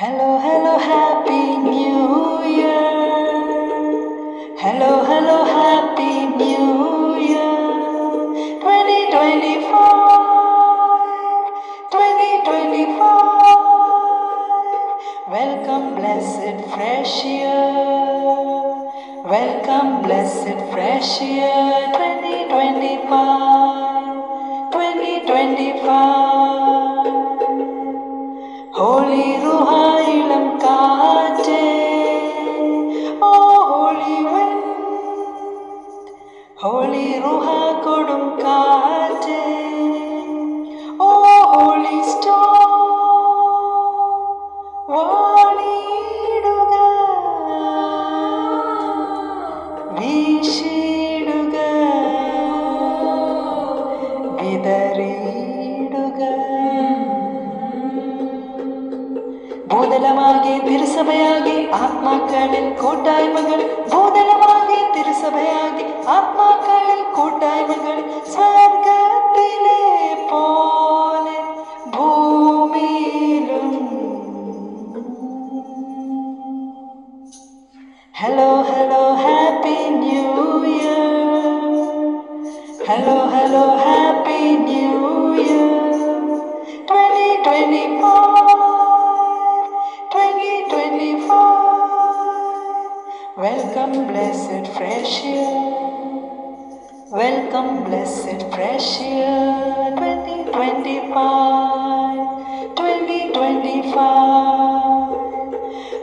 Hello, hello, happy new year. Hello, hello, happy new year. 2025, 2025. Welcome, blessed fresh year. Welcome, blessed fresh year. 2025,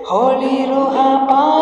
Holy Ruha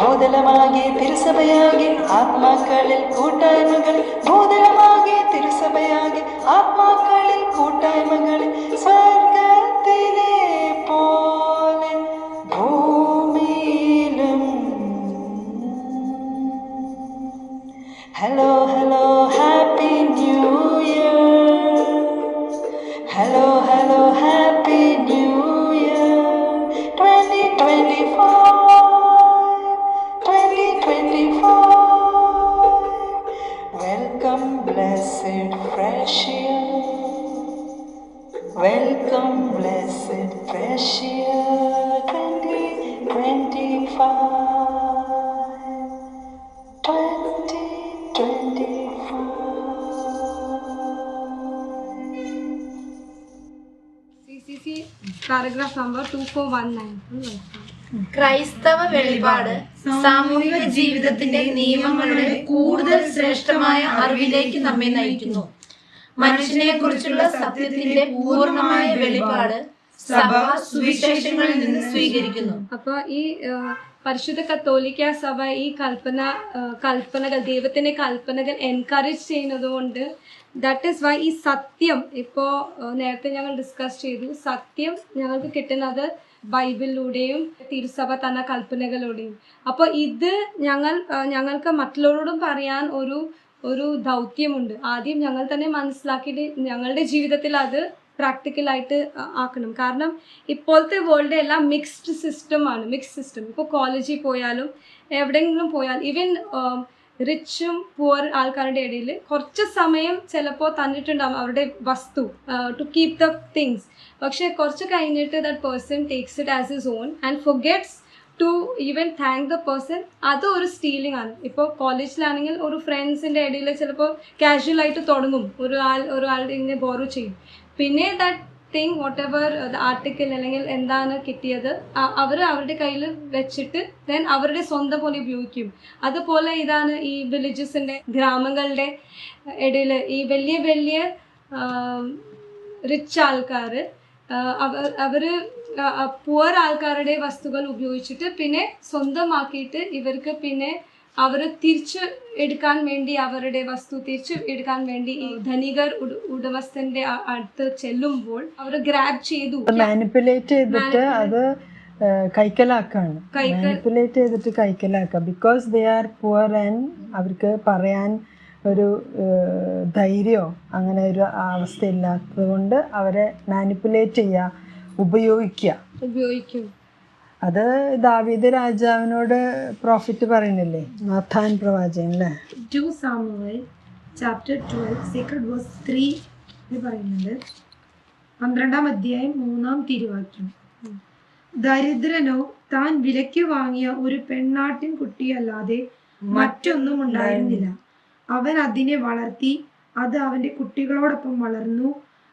ഭൂതലമാകെ തിരുസഭയാകെ ആത്മാക്കളിൽ കൂട്ടായ്മകൾ. ഭൂതലമാകെ തിരുസഭയാകെ ആത്മാക്കളിൽ കൂട്ടായ്മകൾ. സ്വർഗത്തിലെ paragraph number two four one nine ക്രൈസ്തവ വെളിപാട് സാമൂഹിക ജീവിതത്തിന്റെ നിയമങ്ങളുടെ കൂടുതൽ ശ്രേഷ്ഠമായ അറിവിലേക്ക് നമ്മെ നയിക്കുന്നു. മനുഷ്യനെ കുറിച്ചുള്ള സത്യത്തിന്റെ പൂർണമായ വെളിപാട് സഭ സുവിശേഷങ്ങളിൽ നിന്ന് സ്വീകരിക്കുന്നു. അപ്പൊ ഈ പരിശുദ്ധ കത്തോലിക്ക സഭ ഈ കൽപ്പന കൽപ്പനകൾ ദൈവത്തിന്റെ കൽപ്പനകൾ എൻകറേജ് ചെയ്യുന്നത് കൊണ്ട് ദാറ്റ് ഈസ് വൈ ഈ സത്യം ഇപ്പോൾ നേരത്തെ ഞങ്ങൾ ഡിസ്കസ് ചെയ്തു. സത്യം ഞങ്ങൾക്ക് കിട്ടുന്നത് ബൈബിളിലൂടെയും തിരുസഭ തന്ന കൽപ്പനകളിലൂടെയും. അപ്പോൾ ഇത് ഞങ്ങൾ ഞങ്ങൾക്ക് മറ്റുള്ളവരോടും പറയാൻ ഒരു ഒരു ദൗത്യമുണ്ട്. ആദ്യം ഞങ്ങൾ തന്നെ മനസ്സിലാക്കിയിട്ട് ഞങ്ങളുടെ ജീവിതത്തിൽ അത് പ്രാക്ടിക്കലായിട്ട് ആക്കണം. കാരണം ഇപ്പോഴത്തെ വേൾഡ് എല്ലാം മിക്സ്ഡ് സിസ്റ്റമാണ് മിക്സ് സിസ്റ്റം ഇപ്പോൾ കോളേജിൽ പോയാലും എവിടെയെങ്കിലും പോയാൽ ഈവൻ റിച്ചും പുവർ ആൾക്കാരുടെ ഇടയിൽ കുറച്ച് സമയം ചിലപ്പോൾ തന്നിട്ടുണ്ടാവും അവരുടെ വസ്തു ടു കീപ് ദ തിങ്സ് പക്ഷെ കുറച്ച് കഴിഞ്ഞിട്ട് that person takes it as is on and forgets to even thank the person അത് ഒരു സ്റ്റീലിംഗ് ആണ്. ഇപ്പോൾ കോളേജിലാണെങ്കിൽ ഒരു ഫ്രണ്ട്സിന്റെ ഇടയിൽ ചിലപ്പോൾ കാഷ്വൽ ആയിട്ട് തുടങ്ങും. ഒരു ആൾ ഒരാളുടെ ഇങ്ങനെ ബോറോ ചെയ്യും. പിന്നെ that thing whatever article അല്ലെങ്കിൽ എന്താണ് കിട്ടിയത് അവർ അവരുടെ കയ്യിൽ വെച്ചിട്ട് ദെൻ അവരുടെ സ്വന്തം പോലെ ഉപയോഗിക്കും. അതുപോലെ ഇതാണ് ഈ വില്ലേജസിന്റെ ഗ്രാമങ്ങളുടെ ഇടയിൽ ഈ വലിയ വലിയ റിച്ച് ആൾക്കാർ അവർ പുവർ ആൾക്കാരുടെ വസ്തുക്കൾ ഉപയോഗിച്ചിട്ട് പിന്നെ സ്വന്തമാക്കിയിട്ട് ഇവർക്ക് പിന്നെ അവർ തിരിച്ച് എടുക്കാൻ വേണ്ടി അവരുടെ വസ്തു തിരിച്ചു എടുക്കാൻ വേണ്ടി ഈ ധനികർ ഉടമസ്ഥന്റെ അടുത്ത് ചെല്ലുമ്പോൾ അവർ ഗ്രാബ് ചെയ്തു. മാനിപ്പുലേറ്റ് ചെയ്തിട്ട് അത് കൈക്കലാക്കാണ്. മാനിപ്പുലേറ്റ് ചെയ്തിട്ട് കൈക്കലാക്കുക. Because they are poor and അവർക്ക് പറയാൻ ഒരു ധൈര്യോ ധൈര്യമോ അങ്ങനെ ഒരു അവസ്ഥ ഇല്ലാത്തത് കൊണ്ട് അവരെ മാനിപ്പുലേറ്റ് ചെയ്യുക ഉപയോഗിക്കുക. ഉപയോഗിക്കും. അത് ദാവീദ് രാജാവിനോട് പ്രോഫിറ്റ് പറയുന്നില്ലേ? നാഥാൻ പ്രവാചകൻ അല്ലേ? 2 സാമുവൽ ചാപ്റ്റർ 12 സീക്രട്ട് വേഴ്സ് 3 എന്ന് പറയുന്നുണ്ട്. പന്ത്രണ്ടാം അധ്യായം മൂന്നാം തിരുവാക്യം. ദരിദ്രനോ താൻ വിലയ്ക്ക് വാങ്ങിയ ഒരു പെണ്ണാട്ടിൻ കുട്ടിയല്ലാതെ മറ്റൊന്നും ഉണ്ടായിരുന്നില്ല. അവൻ അതിനെ വളർത്തി അത് അവന്റെ കുട്ടികളോടൊപ്പം വളർന്നു.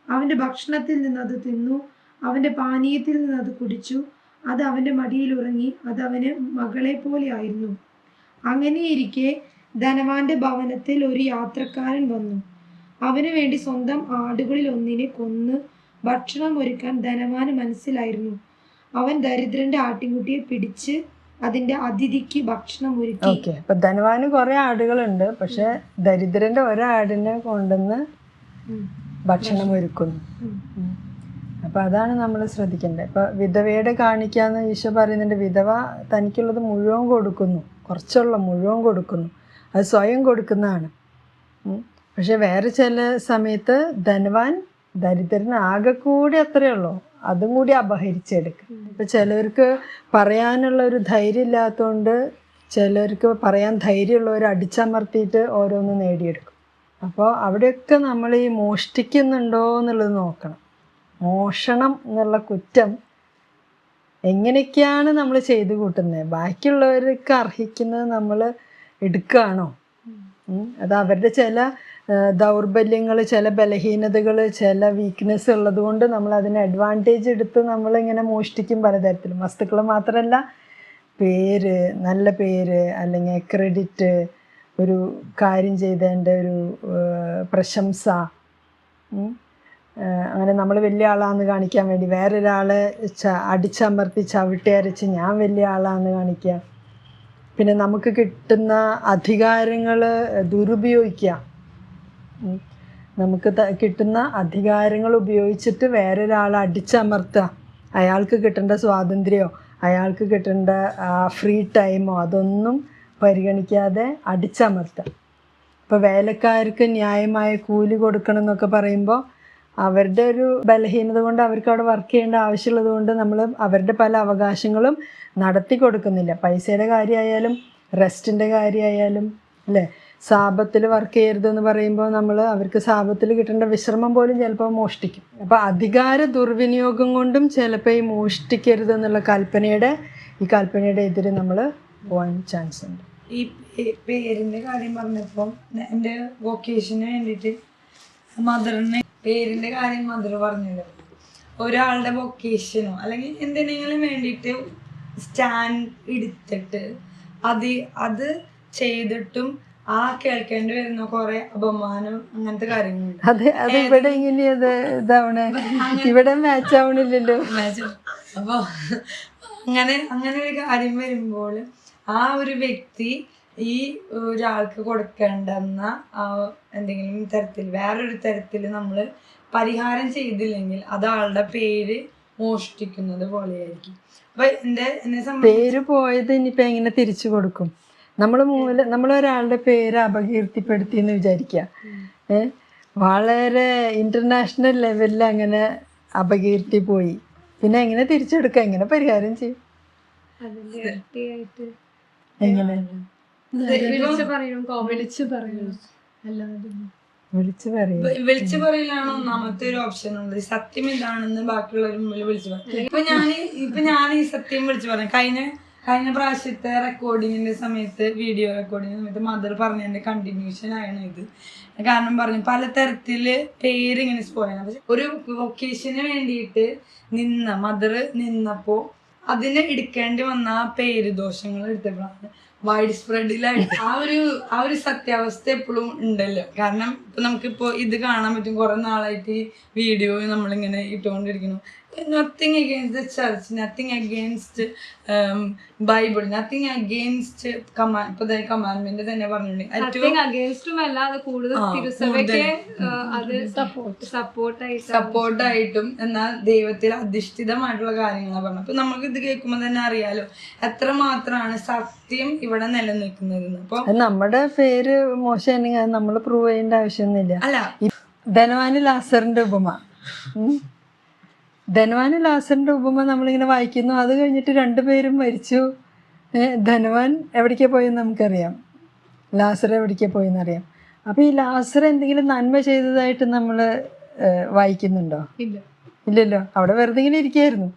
അവന്റെ ഭക്ഷണത്തിൽ നിന്ന് അത് തിന്നു. അവന്റെ പാനീയത്തിൽ നിന്ന് അത് കുടിച്ചു. അത് അവന്റെ മടിയിൽ ഉറങ്ങി അത് അവന് മകളെ പോലെ ആയിരുന്നു. അങ്ങനെയിരിക്കെ ധനവാന്റെ ഭവനത്തിൽ ഒരു യാത്രക്കാരൻ വന്നു. അവന് വേണ്ടി സ്വന്തം ആടുകളിൽ ഒന്നിനെ കൊന്ന് ഭക്ഷണം ഒരുക്കാൻ ധനവാന് മനസ്സിലായിരുന്നു. അവൻ ദരിദ്രന്റെ ആട്ടിൻകുട്ടിയെ പിടിച്ച് അതിന്റെ അതിഥിക്ക് ഭക്ഷണം ഒരുക്കി. ഓക്കെ. അപ്പൊ ധനവാന് കുറെ ആടുകളുണ്ട്. പക്ഷെ ദരിദ്രന്റെ ഒരാടിനെ കൊണ്ടുവന്ന് ഭക്ഷണം ഒരുക്കുന്നു. ഉം. അപ്പൊ അതാണ് നമ്മൾ ശ്രദ്ധിക്കേണ്ടത്. ഇപ്പൊ വിധവയുടെ കാണിക്കാന്ന് ഈശോ പറയുന്നുണ്ട് വിധവ തനിക്കുള്ളത് മുഴുവൻ കൊടുക്കുന്നു കുറച്ചുള്ള മുഴുവൻ കൊടുക്കുന്നു അത് സ്വയം കൊടുക്കുന്നതാണ്. പക്ഷെ വേറെ ചില സമയത്ത് ധനവാൻ ദരിദ്രന് ആകെ കൂടി അത്രയേ ഉള്ളൂ അതും കൂടി അപഹരിച്ചെടുക്കും. ഇപ്പൊ ചിലവർക്ക് പറയാനുള്ള ഒരു ധൈര്യം ഇല്ലാത്തതുകൊണ്ട് ചിലർക്ക് പറയാൻ ധൈര്യമുള്ളവർ അടിച്ചമർത്തിയിട്ട് ഓരോന്ന് നേടിയെടുക്കും. അപ്പോൾ അവിടെയൊക്കെ നമ്മൾ ഈ മോഷ്ടിക്കുന്നുണ്ടോ എന്നുള്ളത് നോക്കണം. മോഷണം എന്നുള്ള കുറ്റം എങ്ങനെയൊക്കെയാണ് നമ്മൾ ചെയ്തു കൂട്ടുന്നത് ബാക്കിയുള്ളവർക്ക് അർഹിക്കുന്നത് നമ്മൾ എടുക്കുകയാണോ. അത് അവരുടെ ചില ദൗർബല്യങ്ങൾ ചില ബലഹീനതകൾ ചില വീക്ക്നെസ് ഉള്ളത് കൊണ്ട് നമ്മൾ അതിന് അഡ്വാന്റേജ് എടുത്ത് നമ്മളിങ്ങനെ മോഷ്ടിക്കും പലതരത്തിലും. വസ്തുക്കൾ മാത്രമല്ല പേര് നല്ല പേര് അല്ലെങ്കിൽ ക്രെഡിറ്റ് ഒരു കാര്യം ചെയ്തതിന്റെ ഒരു പ്രശംസ അങ്ങനെ നമ്മൾ വലിയ ആളാന്ന് കാണിക്കാൻ വേണ്ടി വേറൊരാളെ അടിച്ചമർത്തി ചവിട്ടി അരച്ച് ഞാൻ വലിയ ആളാന്ന് കാണിക്കുക പിന്നെ നമുക്ക് കിട്ടുന്ന അധികാരങ്ങൾ ദുരുപയോഗിക്കുക നമുക്ക് കിട്ടുന്ന അധികാരങ്ങൾ ഉപയോഗിച്ചിട്ട് വേറൊരാളെ അടിച്ചമർത്തുക അയാൾക്ക് കിട്ടേണ്ട സ്വാതന്ത്ര്യമോ അയാൾക്ക് കിട്ടേണ്ട ഫ്രീ ടൈമോ അതൊന്നും പരിഗണിക്കാതെ അടിച്ചമർത്തുക ഇപ്പോൾ വേലക്കാർക്ക് ന്യായമായ കൂലി കൊടുക്കണം എന്നൊക്കെ പറയുമ്പോൾ അവരുടെ ഒരു ബലഹീനത കൊണ്ട് അവർക്ക് അവിടെ വർക്ക് ചെയ്യേണ്ട ആവശ്യമുള്ളത് കൊണ്ട് നമ്മൾ അവരുടെ പല അവകാശങ്ങളും നടത്തി കൊടുക്കുന്നില്ല. പൈസയുടെ കാര്യമായാലും റെസ്റ്റിന്റെ കാര്യമായാലും അല്ലേ? സാപത്തിൽ വർക്ക് ചെയ്യരുതെന്ന് പറയുമ്പോൾ നമ്മൾ അവർക്ക് സാപത്തിൽ കിട്ടേണ്ട വിശ്രമം പോലും ചിലപ്പോൾ മോഷ്ടിക്കും. അപ്പോൾ അധികാര ദുർവിനിയോഗം കൊണ്ടും ചിലപ്പോൾ ഈ മോഷ്ടിക്കരുത് എന്നുള്ള കൽപ്പനയുടെ ഈ കൽപ്പനയുടെ എതിരെ നമ്മൾ പോകാൻ ചാൻസ് ഉണ്ട്. ഈ പേരിന്റെ കാര്യം പറഞ്ഞപ്പോൾ എന്റെ വൊക്കേഷന് വേണ്ടിയിട്ട് മദറിന് പേരിന്റെ കാര്യം മധുര പറഞ്ഞല്ലോ. ഒരാളുടെ വൊക്കേഷനോ അല്ലെങ്കിൽ എന്തിനെങ്കിലും വേണ്ടിയിട്ട് സ്റ്റാൻഡ് എടുത്തിട്ട് അത് അത് ചെയ്തിട്ടും ആ കേൾക്കേണ്ടി വരുന്ന കുറെ അപമാനം അങ്ങനത്തെ കാര്യങ്ങളുണ്ട്. അതെ അത് ഇവിടെ ഇങ്ങനെയത് ഇതാവണേ. ഇവിടെ മാച്ച് ആവണില്ലല്ലോ. മാച്ച് അപ്പൊ അങ്ങനെ അങ്ങനെ ഒരു കാര്യം വരുമ്പോൾ ആ ഒരു വ്യക്തി ഈ ഒരാൾക്ക് കൊടുക്കേണ്ടുന്ന ആ എന്തെങ്കിലും തരത്തിൽ വേറൊരു തരത്തിൽ നമ്മൾ പരിഹാരം ചെയ്തില്ലെങ്കിൽ അത് ആളുടെ പേര് മോഷ്ടിക്കുന്നത് പോലെയായിരിക്കും. അപ്പൊ എന്റെ എന്നെ സംബന്ധിച്ച് പേര് പോയത് ഇനിയിപ്പോ എങ്ങനെ തിരിച്ചു കൊടുക്കും? നമ്മൾ മൂല നമ്മൾ ഒരാളുടെ പേര് അപകീർത്തിപ്പെടുത്തി എന്ന് വിചാരിക്കുക വളരെ ഇന്റർനാഷണൽ ലെവലിൽ അങ്ങനെ അപകീർത്തി പോയി. പിന്നെ എങ്ങനെ തിരിച്ചെടുക്കുക എങ്ങനെ പരിഹാരം ചെയ്യും? എങ്ങനെയാണ് എങ്ങനെ? വിളിച്ചു പറയലാണ് ഒന്നാമത്തെ ഒരു ഓപ്ഷൻ ഉള്ളത്. സത്യം ഇതാണെന്ന് ബാക്കിയുള്ളവർ മുമ്പിൽ വിളിച്ചു പറയും ഇപ്പൊ ഞാൻ ഇപ്പൊ ഞാൻ ഈ സത്യം വിളിച്ചു പറഞ്ഞു. കഴിഞ്ഞ കഴിഞ്ഞ പ്രാവശ്യത്തെ റെക്കോർഡിങ്ങിന്റെ സമയത്ത് വീഡിയോ റെക്കോർഡിങ്ങിന്റെ സമയത്ത് മദർ പറഞ്ഞതിന്റെ കണ്ടിന്യൂഷൻ ആണ് ഇത്. കാരണം പറഞ്ഞു പലതരത്തിൽ പേര് ഇങ്ങനെ പോയാണ് പക്ഷെ ഒരു വൊക്കേഷന് വേണ്ടിയിട്ട് നിന്ന മദർ നിന്നപ്പോ അതിനെ എടുക്കേണ്ടി വന്ന ആ പേര് ദോഷങ്ങൾ എടുത്തപ്പോഴാണ് വൈഡ് സ്പ്രെഡിലായിട്ട് ആ ഒരു ആ ഒരു സത്യാവസ്ഥ എപ്പോഴും ഉണ്ടല്ലോ. കാരണം ഇപ്പൊ നമുക്കിപ്പോ ഇത് കാണാൻ പറ്റും. കുറെ നാളായിട്ട് ഈ വീഡിയോ നമ്മളിങ്ങനെ ഇട്ടുകൊണ്ടിരിക്കുന്നു. Nothing against the church nothing against Bible nothing against കമാ ഇപ്പൊ കമാൻമെന്റ് തന്നെ പറഞ്ഞിട്ടുണ്ട്. സപ്പോർട്ടായിട്ട് സപ്പോർട്ടായിട്ടും എന്നാൽ ദൈവത്തിൽ അധിഷ്ഠിതമായിട്ടുള്ള കാര്യങ്ങളാണ് പറഞ്ഞത്. അപ്പൊ നമുക്ക് ഇത് കേൾക്കുമ്പോൾ തന്നെ അറിയാലോ എത്ര മാത്രമാണ് സത്യം ഇവിടെ നിലനിൽക്കുന്നതെന്ന്. അപ്പൊ നമ്മുടെ പേര് മോശമാണെങ്കിൽ അത് നമ്മൾ പ്രൂവ് ചെയ്യേണ്ട ആവശ്യമൊന്നുമില്ല അല്ല. ധനവാന് ലാസറിന്റെ ഉപമ. ധനവാന് ലാസറിന്റെ ഉപമ നമ്മളിങ്ങനെ വായിക്കുന്നു. അത് കഴിഞ്ഞിട്ട് രണ്ടുപേരും മരിച്ചു. ധനവാൻ എവിടേക്കാ പോയെന്ന് നമുക്കറിയാം. ലാസർ എവിടേക്കാ പോയെന്നറിയാം അപ്പോൾ ഈ ലാസർ എന്തെങ്കിലും നന്മ ചെയ്തതായിട്ട് നമ്മൾ വായിക്കുന്നുണ്ടോ? ഇല്ല. ഇല്ലല്ലോ. അവിടെ വെറുതെ ഇങ്ങനെ ഇരിക്കുകയായിരുന്നു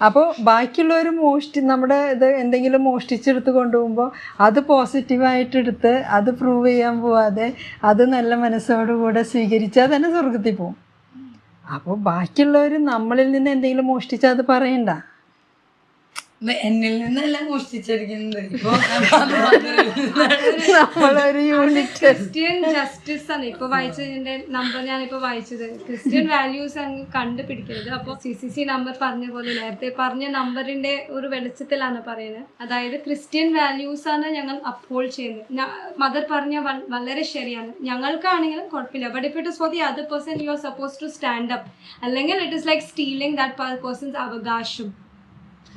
അപ്പോൾ ബാക്കിയുള്ളവർ മോഷ്ടി നമ്മുടെ ഇത് എന്തെങ്കിലും മോഷ്ടിച്ചെടുത്ത് കൊണ്ടുപോകുമ്പോൾ അത് പോസിറ്റീവായിട്ടെടുത്ത് അത് പ്രൂവ് ചെയ്യാൻ പോവാതെ അത് നല്ല മനസ്സോടുകൂടെ സ്വീകരിച്ചാൽ തന്നെ സ്വർഗത്തിൽ പോകും അപ്പോൾ ബാക്കിയുള്ളവർ നമ്മളിൽ നിന്ന് എന്തെങ്കിലും മോഷ്ടിച്ചാൽ അത് പറയണ്ട. എന്നിൽ നിന്നെല്ലാം മോഷ്ടിച്ചിരിക്കുന്നത് ക്രിസ്ത്യൻ ജസ്റ്റിസ് ആണ്. ഇപ്പൊ വായിച്ചതിന്റെ നമ്പർ ഞാനിപ്പോ വായിച്ചത്. ക്രിസ്ത്യൻ വാല്യൂസ് അങ്ങ് കണ്ടുപിടിക്കരുത്. അപ്പൊ സി സി സി നമ്പർ പറഞ്ഞ പോലെ നേരത്തെ പറഞ്ഞ നമ്പറിന്റെ ഒരു വെളിച്ചത്തിലാണ് പറയുന്നത്. അതായത് ക്രിസ്ത്യൻ വാല്യൂസ് ആണ് ഞങ്ങൾ അപ്പോൾ ചെയ്യുന്നത്. മദർ പറഞ്ഞ വളരെ ശരിയാണ്. ഞങ്ങൾക്കാണെങ്കിലും കുഴപ്പമില്ല. But if it is for the other person you are suppose to stand up അല്ലെങ്കിൽ it is like stealing that person's അവകാശം.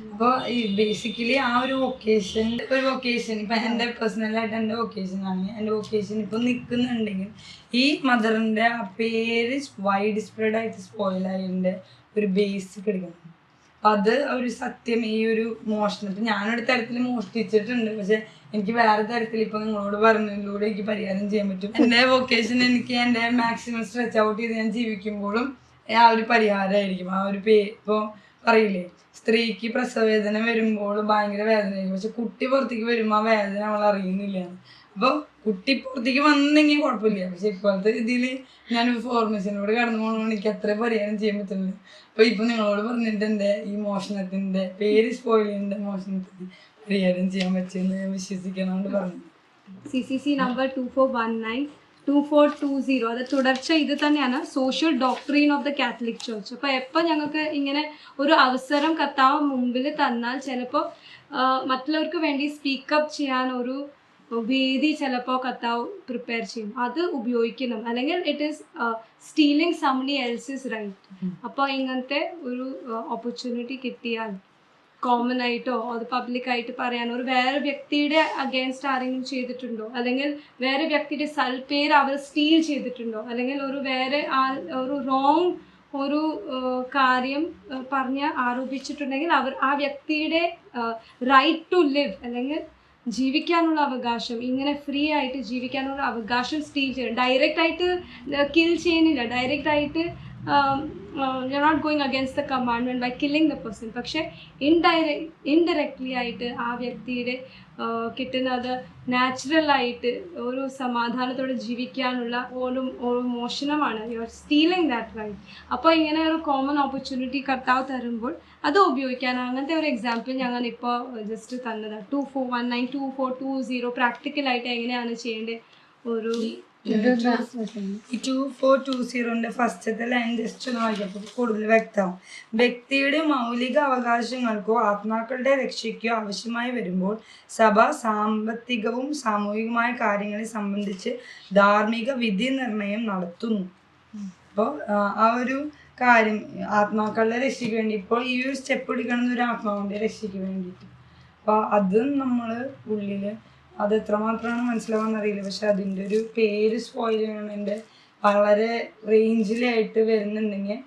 അപ്പൊ ഈ ബേസിക്കലി ആ ഒരു വൊക്കേഷൻ ഒരു വൊക്കേഷൻ ഇപ്പൊ എന്റെ പേഴ്സണലായിട്ട് എന്റെ വൊക്കേഷൻ ആണ് എന്റെ വൊക്കേഷൻ ഇപ്പൊ നിൽക്കുന്നുണ്ടെങ്കിൽ ഈ മദറിന്റെ ആ പേര് വൈഡ് സ്പ്രെഡ് ആയിട്ട് സ്പോയിൽ ആയതിന്റെ ഒരു ബേസ് കിടക്കുന്നു അപ്പൊ അത് ഒരു സത്യം ഈ ഒരു മോഷണം. ഇപ്പൊ ഞാനൊരു തരത്തിൽ മോഷ്ടിച്ചിട്ടുണ്ട്. പക്ഷെ എനിക്ക് വേറെ തരത്തിൽ ഇപ്പൊ നിങ്ങളോട് പറഞ്ഞതിലൂടെ എനിക്ക് പരിഹാരം ചെയ്യാൻ പറ്റും. എന്റെ വൊക്കേഷൻ എനിക്ക് എന്റെ മാക്സിമം സ്ട്രെച്ച് ഔട്ട് ചെയ്ത് ഞാൻ ജീവിക്കുമ്പോഴും ആ ഒരു പരിഹാരമായിരിക്കും ആ ഒരു പേ ഇപ്പൊ പറയില്ലേ സ്ത്രീക്ക് പ്രസവവേദന വരുമ്പോൾ ഭയങ്കര വേദനയായിരിക്കും. പക്ഷെ കുട്ടി പുറത്തേക്ക് വരുമ്പോൾ ആ വേദന അവൾ അറിയുന്നില്ല. അപ്പോൾ കുട്ടി പുറത്തേക്ക് വന്നെങ്കിൽ കുഴപ്പമില്ല. പക്ഷെ ഇപ്പോഴത്തെ ഇതിൽ ഞാൻ ഫോർമേഷനോട് കടന്നു പോകുന്നതുകൊണ്ട് എനിക്ക് അത്ര പരിഹാരം ചെയ്യാൻ പറ്റുന്നില്ല അപ്പോൾ ഇപ്പം നിങ്ങളോട് പറഞ്ഞിട്ട് എന്റെ ഈ മോഷണത്തിന്റെ പേര് സ്പോയിൽ ചെയ്യുന്ന മോഷണത്തിന് പരിഹാരം ചെയ്യാൻ പറ്റുമെന്ന് വിശ്വസിക്കണോണ്ട് പറഞ്ഞു. C C C number two four one nine two four two zero അത് തുടർച്ച ഇത് തന്നെയാണ്. Social doctrine of the Catholic church അപ്പോൾ എപ്പോൾ ഞങ്ങൾക്ക് ഇങ്ങനെ ഒരു അവസരം കർത്താവ് മുമ്പിൽ തന്നാൽ ചിലപ്പോ മറ്റുള്ളവർക്ക് വേണ്ടി സ്പീക്കപ്പ് ചെയ്യാൻ ഒരു വേദി ചിലപ്പോ കർത്താവ് പ്രിപ്പയർ ചെയ്യും. അത് ഉപയോഗിക്കണം അല്ലെങ്കിൽ it is stealing somebody is right അപ്പോൾ ഇങ്ങനത്തെ ഒരു ഓപ്പർച്യൂണിറ്റി കിട്ടിയാൽ കോമൺ ആയിട്ടോ അത് പബ്ലിക് ആയിട്ട് പറയാനോ ഒരു വേറെ വ്യക്തിയുടെ അഗേൻസ്റ്റ് ആരെങ്കിലും ചെയ്തിട്ടുണ്ടോ? അല്ലെങ്കിൽ വേറെ വ്യക്തിയുടെ സൽപ്പേര് അവർ സ്റ്റീൽ ചെയ്തിട്ടുണ്ടോ? അല്ലെങ്കിൽ ഒരു വേറെ ആൾ ഒരു റോങ് ഒരു കാര്യം ആ, പറഞ്ഞ് ആരോപിച്ചിട്ടുണ്ടെങ്കിൽ അവർ ആ വ്യക്തിയുടെ റൈറ്റ് ടു ലിവ് അല്ലെങ്കിൽ ജീവിക്കാനുള്ള അവകാശം ഇങ്ങനെ ഫ്രീ ആയിട്ട് ജീവിക്കാനുള്ള അവകാശം സ്റ്റീൽ ചെയ്യണം. ഡയറക്റ്റ് ആയിട്ട് കിൽ ചെയ്യുന്നില്ല. ഡയറക്റ്റ് ആയിട്ട് you not going against the commandment by killing the person പക്ഷേ ഇൻഡയറക്റ്റ് ഇൻഡയറക്ട്ലി ആയിട്ട് ആ വ്യക്തിയുടെ കിട്ടുന്ന കിട്ടുന്നത് നാച്ചുറലായിട്ട് ഒരു സമാധാനത്തോടെ ജീവിക്കാനുള്ള ഒരു ഒരു മോഷണമാണ്. You are stealing that right അപ്പോൾ ഇങ്ങനെ ഒരു കോമൺ ഓപ്പർച്യൂണിറ്റി കർത്താവ് തരുമ്പോൾ അത് ഉപയോഗിക്കാൻ അങ്ങനത്തെ ഒരു എക്സാമ്പിൾ ഞങ്ങൾ ഇപ്പോൾ ജസ്റ്റ് തന്നതാണ് two four one nine two four two zero പ്രാക്ടിക്കലായിട്ട് എങ്ങനെയാണ് ചെയ്യേണ്ടത്? ഒരു ഈ ടു ഫോർ ടു സീറോന്റെ ഫസ്റ്റത്തെ ലൈൻ ജസ്റ്റ് ഒന്ന് വായിക്കപ്പോൾ കൂടുതൽ വ്യക്തമാവും. വ്യക്തിയുടെ മൗലിക അവകാശങ്ങൾക്കോ ആത്മാക്കളുടെ രക്ഷയ്ക്കോ ആവശ്യമായി വരുമ്പോൾ സഭ സാമ്പത്തികവും സാമൂഹികമായ കാര്യങ്ങളെ സംബന്ധിച്ച് ധാർമ്മിക വിധി നിർണയം നടത്തുന്നു. അപ്പോൾ ആ ഒരു കാര്യം ആത്മാക്കളുടെ രക്ഷയ്ക്ക് വേണ്ടി ഇപ്പോൾ ഈ ഒരു സ്റ്റെപ്പ് എടുക്കണം ഒരു ആത്മാവിന്റെ രക്ഷയ്ക്ക് വേണ്ടിയിട്ട്. അപ്പോൾ അതും നമ്മൾ ഉള്ളിൽ അത് എത്രമാത്രമാണ് മനസ്സിലാവാൻ അറിയില്ല. പക്ഷെ അതിന്റെ ഒരു പേര് സ്പോയിൽ ചെയ്യണതിന്റെ വളരെ റേഞ്ചിലായിട്ട് വരുന്നുണ്ടെങ്കിൽ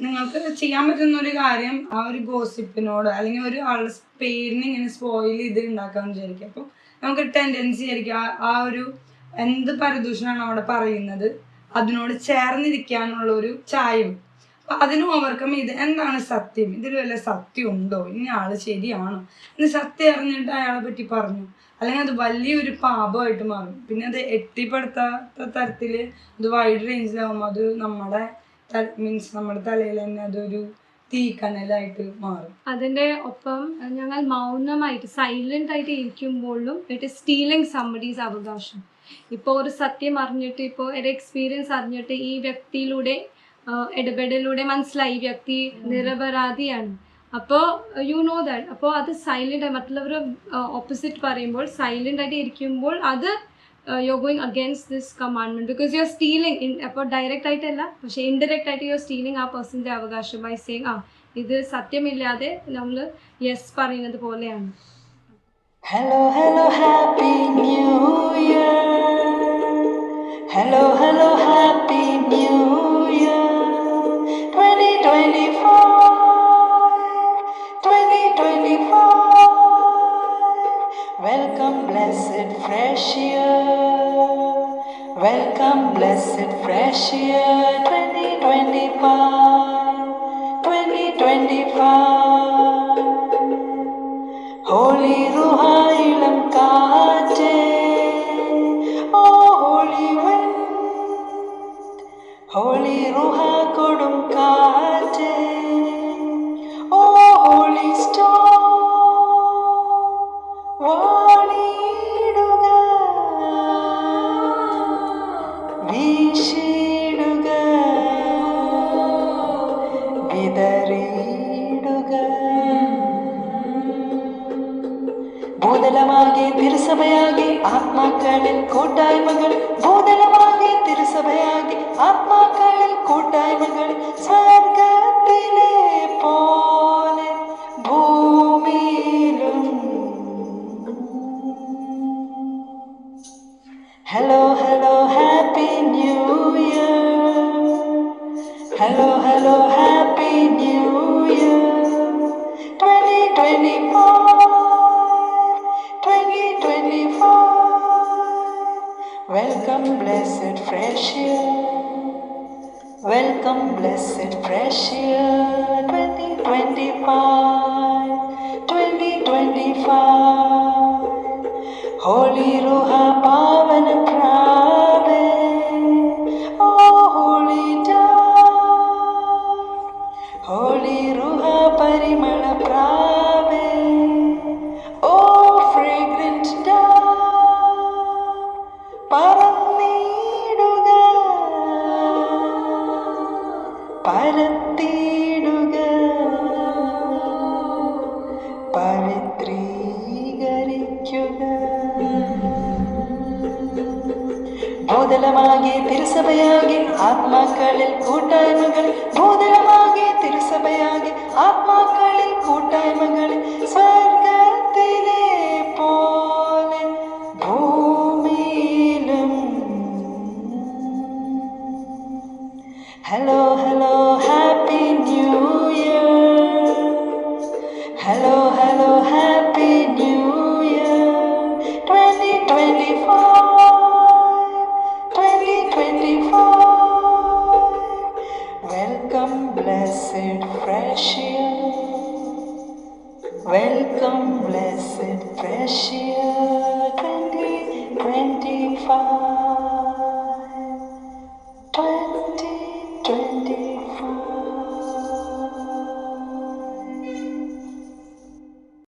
നിങ്ങൾക്ക് ചെയ്യാൻ പറ്റുന്ന ഒരു കാര്യം ആ ഒരു ഗോസിപ്പിനോട് അല്ലെങ്കിൽ ഒരു ആളുടെ പേരിനെ ഇങ്ങനെ സ്പോയിൽ ചെയ്ത് ഉണ്ടാക്കാന്ന് വിചാരിക്കും. അപ്പോൾ നമുക്ക് ടെൻഡൻസി ആയിരിക്കും ആ- ഒരു എന്ത് പരദൂഷണമാണ് അവിടെ പറയുന്നത് അതിനോട് ചേർന്നിരിക്കാനുള്ള ഒരു ചായം അപ്പൊ അതിന് ഓവർകം ചെയ്ത് എന്താണ് സത്യം? ഇതിൽ വല്ല സത്യം ഉണ്ടോ? ഇനി ആൾ ശരിയാണോ? എന്ന് സത്യം അറിഞ്ഞിട്ട് അയാളെ പറ്റി പറഞ്ഞു? അല്ലെങ്കിൽ അത് വലിയൊരു പാപമായിട്ട് മാറും. പിന്നെ അത് എത്തിപ്പെടുത്താത്ത തരത്തിൽ അത് വൈഡ് റേഞ്ചിലാവുമ്പോൾ അത് നമ്മുടെ മീൻസ് നമ്മുടെ തലയിൽ തന്നെ അതൊരു തീക്കനലായിട്ട് മാറും. അതിന്റെ ഒപ്പം ഞങ്ങൾ മൗനമായിട്ട് സൈലന്റ് ആയിട്ട് ഇരിക്കുമ്പോഴും ഇറ്റ് സ്റ്റീലിംഗ് സമ്മഡീസ് അവകാശം. ഇപ്പോൾ ഒരു സത്യം അറിഞ്ഞിട്ട് ഇപ്പോൾ ഒരു എക്സ്പീരിയൻസ് അറിഞ്ഞിട്ട് ഈ വ്യക്തിയിലൂടെ ഇടപെടലിലൂടെ മനസ്സിലായി. ഈ വ്യക്തി നിരപരാധിയാണ്. അപ്പോൾ യു നോ ദാറ്റ് അപ്പോൾ അത് സൈലന്റ് ആയി മറ്റുള്ളവർ ഓപ്പോസിറ്റ് പറയുമ്പോൾ സൈലന്റ് ആയിട്ട് ഇരിക്കുമ്പോൾ അത് you are going against this commandment because you are stealing അപ്പോൾ ഡയറക്റ്റ് ആയിട്ടല്ല പക്ഷേ ഇൻഡയറക്റ്റ് ആയിട്ട് യു ആർ സ്റ്റീലിംഗ് ആ പേഴ്സന്റെ അവകാശം ബൈ സേയിങ് ആ ഇത് സത്യമില്ലാതെ നമ്മൾ യെസ് പറയുന്നത് പോലെയാണ്. Hello, hello, happy new hello happy new year new year. 2025, fresh year. Welcome, blessed fresh year. 2025, ഭൂതലമാകെ തിരുസഭയാകെ ആത്മാക്കളിൽ കൂട്ടായ്മകൾ. ഭൂതലമാകെ തിരുസഭയാകെ ആത്മാക്കളിൽ കൂട്ടായ്മകൾ. സ്വർഗത്തിലെ Welcome, blessed fresh year. Welcome, blessed fresh year. 2025, 2025. പരത്തിയിടുക. പവിത്രീകരിക്കുക. ഭൂതലമാകെ തിരുസഭയാകെ ആത്മാക്കളിൽ കൂട്ടായ്മകൾ. ഭൂതലമാകെ തിരുസഭയാകെ ആത്മാക്കളിൽ കൂട്ടായ്മകൾ. സ്വർഗത്തിലെ